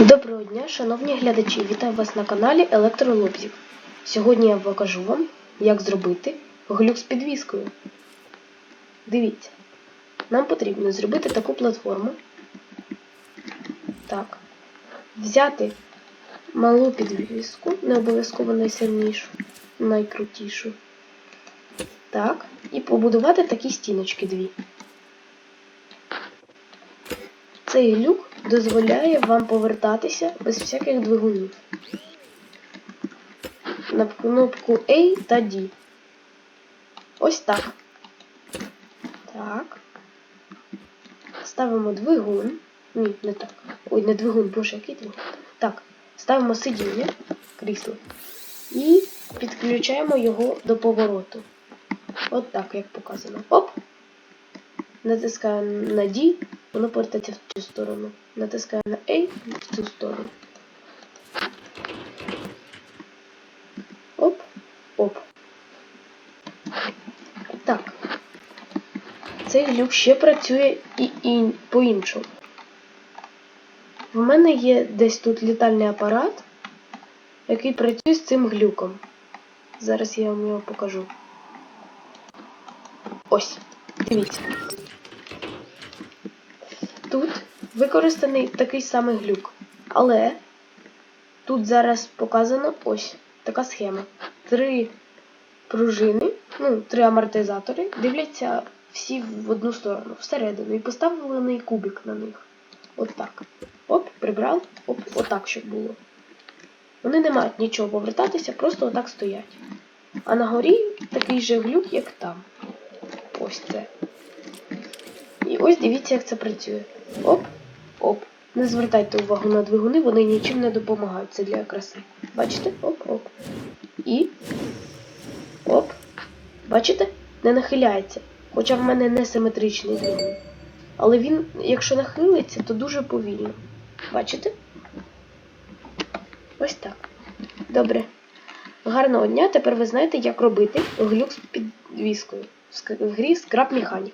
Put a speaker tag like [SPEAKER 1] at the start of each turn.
[SPEAKER 1] Доброго дня, шановні глядачі! Вітаю вас на каналі Електролобзів. Сьогодні я покажу вам, як зробити глюк з підвіскою. Дивіться, нам потрібно зробити таку платформу. Так. Взяти малу підвіску, не обов'язково найсильнішу, найкрутішу. Так. І побудувати такі стіночки дві. Цей глюк дозволяє вам повертатися без всяких двигунів. На кнопку A та D. Ось так. Так. Ставимо двигун. Ні, не так. Ой, не двигун, боже, який двигун. Так, ставимо сидіння, крісло. І підключаємо його до повороту. От так, як показано. Оп! Натискаємо на D, воно повертається в цю сторону. Натискаю на A в цю сторону. Оп, оп. Так. Цей глюк ще працює і, і по-іншому. В мене є десь тут літальний апарат, який працює з цим глюком. Зараз я вам його покажу. Ось, дивіться. Тут використаний такий самий глюк. Але тут зараз показано ось така схема. Три пружини, ну, три амортизатори дивляться всі в одну сторону, всередину, і поставлений кубик на них. От так. Оп, прибрав, оп, отак, щоб було. Вони не мають нічого повертатися, просто отак стоять. А на горі такий же глюк, як там. Ось це. І ось дивіться, як це працює. Оп, оп. Не звертайте увагу на двигуни, вони нічим не допомагають. Це для краси. Бачите? Оп-оп. І. Оп. Бачите? Не нахиляється. Хоча в мене не симетричний двигун. Але він, якщо нахилиться, то дуже повільно. Бачите? Ось так. Добре. Гарного дня. Тепер ви знаєте, як робити глюк з підвіскою в грі Scrap Mechanic.